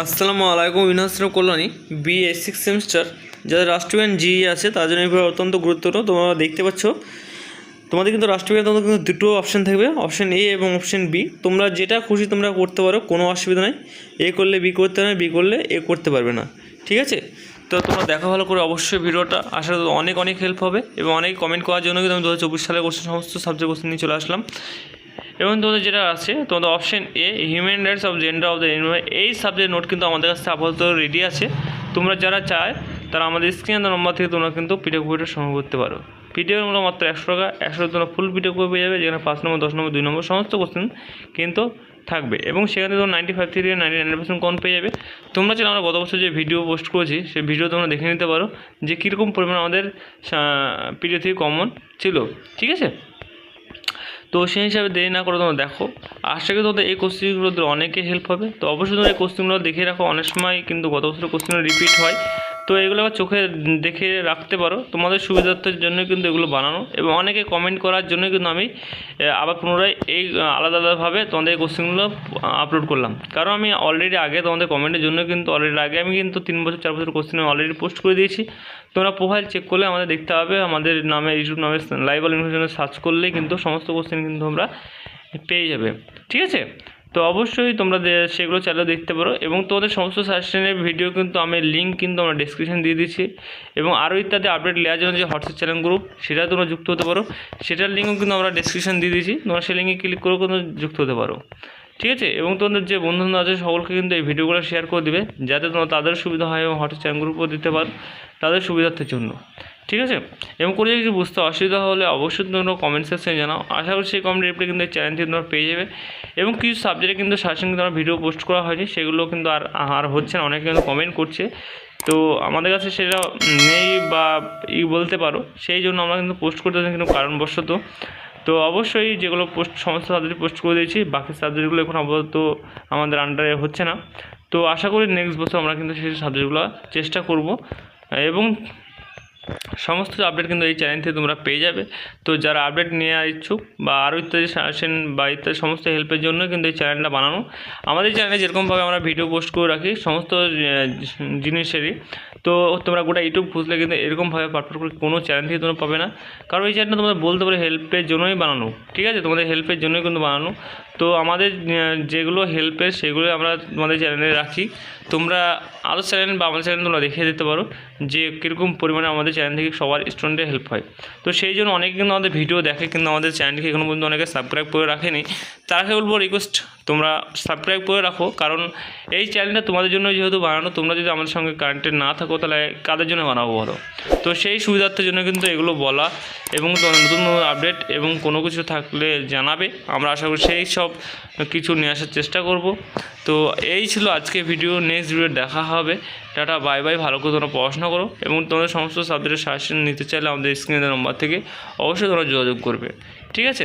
আসসালামু আলাইকুম university Kalyani B A six semester যাদের রাষ্ট্রবিজ্ঞান জি আছে, তার জন্য এগুলো অত্যন্ত গুরুত্বপূর্ণ। তোমরা দেখতে পাচ্ছ, তোমাদের কিন্তু রাষ্ট্রবিজ্ঞান তোমাদের কিন্তু দুটো অপশন থাকবে অপশন এ এবং অপশন বি তোমরা যেটা খুশি তোমরা করতে পারো, কোনো অসুবিধা নেই। এ করলে বি করতে হবে বি করলে এ করতে পারবে না। ঠিক আছে? তো তোমরা দেখা ভালো করে অবশ্যই ভিডিওটা। করি অনেক অনেক হেল্প হবে এবং অনেক কমেন্ট করার জন্য কিন্তু আমি দু হাজার চব্বিশ সালে কোশ্চেন সমস্ত সাবজেক্ট কোশ্চেন নিয়ে চলে আসলাম। এবং তোমাদের যেটা আছে, তোমাদের option A human rights of gender of the এই সাবজেক্ট নোট কিন্তু আমাদের কাছে আপাতত রেডি আছে। তোমরা যারা চায়, তারা আমাদের স্ক্রিন নম্বর থেকে তোমরা কিন্তু পিডিএফ বইটা সংগ্রহ করতে পারো। পিডিএফ মূল্য মাত্র একশো টাকা একশো তোমরা ফুল পিডিএফ বই পেয়ে যাবে, যেখানে পাঁচ নম্বর, দশ নম্বর, দুই নম্বর সমস্ত কোশ্চেন কিন্তু থাকবে। এবং সেখানে তোমরা নাইনটি ফাইভ থেকে নাইনটি নাইন পার্সেন্ট কম পেয়ে যাবে। তোমরা চাইলে আমরা গত বছর যে ভিডিও পোস্ট করেছি, সেই ভিডিও তোমরা দেখে নিতে পারো, যে কীরকম পরিমাণ আমাদের পিডিএফ থেকে কমন ছিল। ঠিক আছে? তো সেই হিসাবে দেরি না করে তোমরা দেখো। আশা করি তোমাদের এই কোশ্চেনগুলোতে অনেকে হেল্প হবে। তো অবশ্যই তোমরা এই কোশ্চেনগুলো দেখে রাখো। অনেক সময় কিন্তু গত বছরের কোশ্চেনগুলো রিপিট হয়। তো এগুলো চোখে দেখে রাখতে পারো। তোমাদের সুবিধার্থের জন্য কিন্তু এগুলো বানানো এবং অনেকে কমেন্ট করার জন্য কিন্তু আমি আবার পুনরায় এই আলাদা আলাদাভাবে তোমাদের এই কোশ্চেনগুলো আপলোড করলাম। কারণ আমি অলরেডি আগে তোমাদের কমেন্টের জন্য কিন্তু অলরেডি আগে আমি কিন্তু তিন বছর, চার বছর কোশ্চেন অলরেডি পোস্ট করে দিয়েছি। তোমরা প্রোফাইল চেক করলে আমাদের দেখতে হবে আমাদের নামে ইউটিউব নামে লাইভ অল ইনফরমেশনে সার্চ করলেই কিন্তু সমস্ত কোশ্চেন কিন্তু তোমরা পেয়ে যাবে। ঠিক আছে? তো অবশ্যই তোমরা সেগুলো চাইলেও দেখতে পারো এবং তোমাদের সমস্ত সাজেশনের ভিডিও কিন্তু আমি লিঙ্ক কিন্তু আমরা ডিসক্রিপশন দিয়ে দিচ্ছি এবং আরও ইত্যাদি আপডেট নেওয়ার জন্য যে হোয়াটসঅ্যাপ চ্যানেল গ্রুপ সেটা তোমরা যুক্ত হতে পারো। সেটার লিঙ্কও কিন্তু আমরা ডিসক্রিপশন দিয়ে দিচ্ছি তোমরা সেই লিঙ্কে ক্লিক করেও কিন্তু যুক্ত হতে পারো। ঠিক আছে? এবং তোমাদের যে বন্ধুরা আছে, সকলকে কিন্তু এই ভিডিওগুলো শেয়ার করে দেবে, যাতে তোমরা তাদের সুবিধা হয় এবং হোয়াটসঅ্যাপ চ্যানেল গ্রুপও দিতে পারো তাদের সুবিধার্থের জন্য। ঠিক আছে? এবং কোনো কিছু বুঝতে অসুবিধা হলে অবশ্যই তোমরা কমেন্ট সেকশনে জানাও। আশা করি সেই কমেন্ট রিপ্লাই কিন্তু চ্যানেল থেকে তোমরা পেয়ে যাবে। এবং কিছু সাবজেক্টে কিন্তু সাজেশন কিন্তু আমার ভিডিও পোস্ট করা হয়নি, সেগুলো কিন্তু আর আর হচ্ছে না, অনেকে কিন্তু কমেন্ট করছে। তো আমাদের কাছে সেটা নেই বা ই বলতে পারো, সেই জন্য আমরা কিন্তু পোস্ট করতে কিন্তু কারণবশত। তো অবশ্যই যেগুলো পোস্ট সমস্ত সাবজেক্ট পোস্ট করে দিয়েছি, বাকি সাবজেক্টগুলো এখন আপাতত আমাদের আন্ডারে হচ্ছে না। তো আশা করি নেক্সট বছর আমরা কিন্তু সেই সাবজেক্টগুলো চেষ্টা করব। এবং সমস্ত আপডেট কিন্তু এই চ্যানেল থেকে তোমরা পেয়ে যাবে। তো যারা আপডেট নেওয়ার ইচ্ছুক বা আরও ইত্যাদি সাজেশন বা ইত্যাদি সমস্ত হেল্পের জন্য কিন্তু এই চ্যানেলটা বানানো। আমাদের চ্যানেলে যেরকমভাবে আমরা ভিডিও পোস্ট করে রাখি, সমস্ত জিনিসেরই। তো তোমরা গোটা ইউটিউব খুঁজলে কিন্তু এরকমভাবে পারফেক্ট করে কোনো চ্যানেল থেকে তোমরা পাবে না। কারণ এই চ্যানেলটা তোমরা বলতে পারো হেল্পের জন্যই বানানো। ঠিক আছে? তোমাদের হেল্পের জন্যই কিন্তু বানানো। তো আমাদের যেগুলো হেল্পের সেগুলো আমরা তোমাদের চ্যানেলে রাখি। তোমরা আরও চ্যানেল বা আমাদের চ্যানেল তোমরা দেখিয়ে দিতে পারো যে কীরকম পরিমাণে আমাদের চ্যানেল থেকে সবার স্টুডেন্টের হেল্প হয়। তো সেই জন্য অনেকে কিন্তু আমাদের ভিডিও দেখে, কিন্তু আমাদের চ্যানেলকে এখনও পর্যন্ত অনেকে সাবস্ক্রাইব করে রাখেনি। তারাকে বলব রিকোয়েস্ট তোমরা সাবস্ক্রাইব করে রাখো। কারণ এই চ্যানেলটা তোমাদের জন্য যেহেতু বানানো, তোমরা যদি আমাদের সঙ্গে কানেক্টেড না থাকো, তাহলে কাদের জন্য বানাবো বলো? তো সেই সুবিধার্থের জন্য কিন্তু এগুলো বলা এবং নতুন নতুন আপডেট এবং কোনো কিছু থাকলে জানাবে। আমরা আশা করি সেই সব কিছু নিয়ে আসার চেষ্টা করব। তো এই ছিল আজকে ভিডিও নেক্সট ভিডিও দেখা হবে। টাটা বাই বাই ভালো করে তোমরা পড়াশোনা করো এবং তোমাদের সমস্ত সাবজেক্টের সাজেশন নিতে চাইলে আমাদের স্ক্রিনের নম্বর থেকে অবশ্যই তোমরা যোগাযোগ করবে। ঠিক আছে?